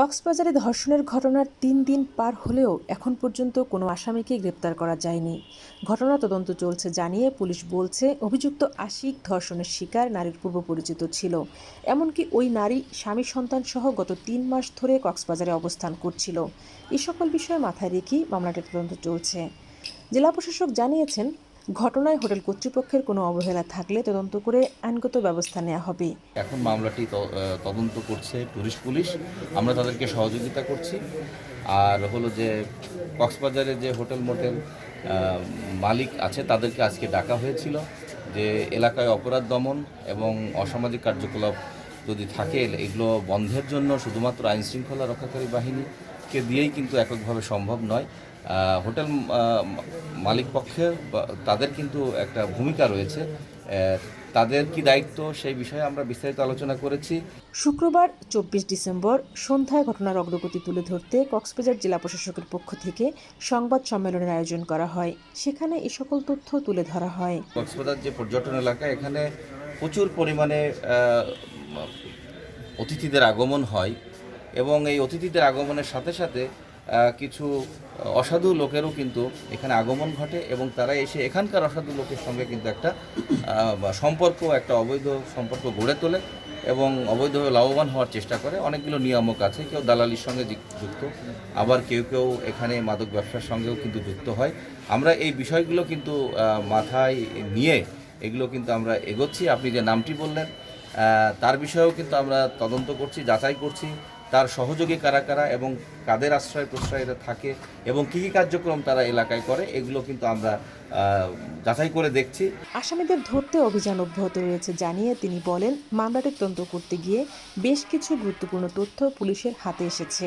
কক্সবাজারে ধর্ষণের ঘটনার তিন দিন পার হলেও এখন পর্যন্ত কোনো আসামিকে গ্রেপ্তার করা যায়নি। ঘটনা তদন্ত চলছে জানিয়ে পুলিশ বলছে, অভিযুক্ত আশিক ধর্ষণের শিকার নারীর পূর্ব পরিচিত ছিল। এমনকি ওই নারী স্বামী সন্তান সহ গত তিন মাস ধরে কক্সবাজারে অবস্থান করছিল। এই সকল বিষয়ে মাথায় রেখেই মামলাটির তদন্ত চলছে। জেলা প্রশাসক জানিয়েছেন ঘটনায় হোটেল কর্তৃপক্ষের কোনো অবহেলা থাকলে তদন্ত করে আইনগত ব্যবস্থা নেওয়া হবে। এখন মামলাটি তদন্ত করছে টুরিস্ট পুলিশ। আমরা তাদেরকে সহযোগিতা করছি। আর হলো যে কক্সবাজারে যে হোটেল মোটেল মালিক আছে, তাদেরকে আজকে ডাকা হয়েছিল যে এলাকায় অপরাধ দমন এবং অসামাজিক কার্যকলাপ যদি থাকে, এগুলো বন্ধের জন্য শুধুমাত্র আইনশৃঙ্খলা রক্ষাকারী বাহিনীকে দিয়েই কিন্তু এককভাবে সম্ভব নয়। হোটেল মালিক পক্ষের বা- তাদের কিন্তু একটা ভূমিকা রয়েছে। তাদের কি দায়িত্ব সেই বিষয়ে আমরা বিস্তারিত আলোচনা করেছি। শুক্রবার চব্বিশ ডিসেম্বর সন্ধ্যায় ঘটনার অগ্রগতি তুলে ধরতে কক্সবাজার জেলা প্রশাসকের পক্ষ থেকে সংবাদ সম্মেলনের আয়োজন করা হয়। সেখানে এ সকল তথ্য তুলে ধরা হয়। কক্সবাজার যে পর্যটন এলাকা এখানে প্রচুর পরিমাণে অতিথিদের আগমন হয় এবং এই অতিথিদের আগমনের সাথে সাথে কিছু অসাধু লোকেরও কিন্তু এখানে আগমন ঘটে এবং তারা এসে এখানকার অসাধু লোকের সঙ্গে কিন্তু একটা সম্পর্ক, একটা অবৈধ সম্পর্ক গড়ে তোলে এবং অবৈধভাবে লাভবান হওয়ার চেষ্টা করে। অনেকগুলো নিয়ামক আছে, কেউ দালালির সঙ্গে যুক- যুক্ত, আবার কেউ কেউ এখানে মাদক ব্যবসার সঙ্গেও কিন্তু যুক্ত হয়। আমরা এই বিষয়গুলো কিন্তু মাথায় নিয়ে এগুলো কিন্তু আমরা এগোচ্ছি। আপনি যে নামটি বললেন তার বিষয়েও কিন্তু আমরা তদন্ত করছি, যাচাই করছি। তার সহযোগী কারা কারা এবং কাদের আশ্রয় প্রশ্রয় এরা থাকে এবং কী কী কার্যক্রম তারা এলাকায় করে এগুলো কিন্তু আমরা যাচাই করে দেখছি। আসামিদের ধরতে অভিযান অব্যাহত রয়েছে জানিয়ে তিনি বলেন মামলাটি তদন্ত করতে গিয়ে বেশ কিছু গুরুত্বপূর্ণ তথ্য পুলিশের হাতে এসেছে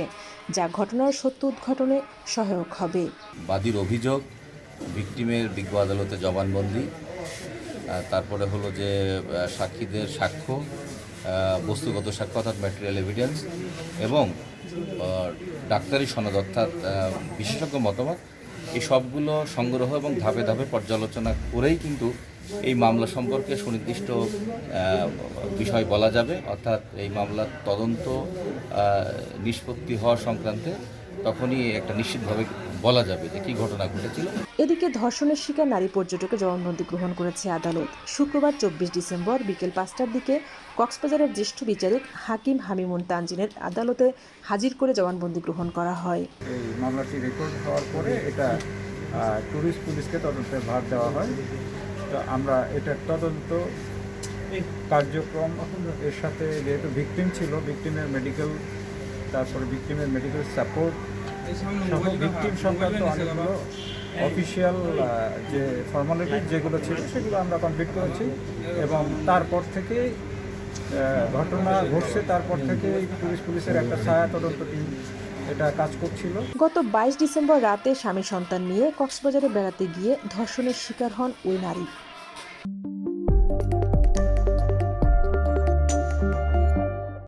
যা ঘটনার সত্য উদ্ঘাটনে সহায়ক হবে। বাদীর অভিযোগ ভিকটিমের বিজ্ঞ আদালতে জবানবন্দি তারপরে হলো যে সাক্ষীদের সাক্ষ্য বস্তুগত সাক্ষ্য অর্থাৎ ম্যাটেরিয়াল এভিডেন্স এবং ডাক্তারি সনদ অর্থাৎ বিশেষজ্ঞ মতামত, এই সবগুলো সংগ্রহ এবং ধাপে ধাপে পর্যালোচনা করেই কিন্তু এই মামলা সম্পর্কে সুনির্দিষ্ট বিষয় বলা যাবে। অর্থাৎ এই মামলার তদন্ত নিষ্পত্তি হওয়া সংক্রান্তে তখনই একটা নিশ্চিতভাবে বলা যাবে যে কী ঘটনা ঘটেছিল। এদিকে ধর্ষণের শিকার নারী পর্যটকের জবানবন্দি গ্রহণ করেছে আদালত। শুক্রবার চব্বিশ ডিসেম্বর বিকেল পাঁচটার দিকে কক্সবাজারের জ্যেষ্ঠ বিচারিক হাকিম হামিমুন তানজিনের আদালতে হাজির করে জবানবন্দি গ্রহণ করা হয়। এই মামলাটি রেকর্ড হওয়ার পরে এটা ট্যুরিস্ট পুলিশকে তদন্তের ভার দেওয়া হয়। তো আমরা এটার তদন্ত কার্যক্রম এর সাথে যেহেতু ভিকটিম ছিল ভিকটিমের মেডিকেল তারপরে ভিকটিমের মেডিকেল সাপোর্ট সহ ভিকটিম সংক্রান্ত অনেকগুলো অফিসিয়াল যে ফর্মালিটি যেগুলো ছিল সেগুলো আমরা কমপ্লিট করেছি এবং তারপর থেকে ঘটনা ঘটছে, তারপর থেকে পুলিশ পুলিশের একটা ছায়া তদন্ত টিম এটা কাজ করছিল। গত বাইশ ডিসেম্বর রাতে স্বামী সন্তান নিয়ে কক্সবাজারে বেড়াতে গিয়ে ধর্ষণের শিকার হন ওই নারী।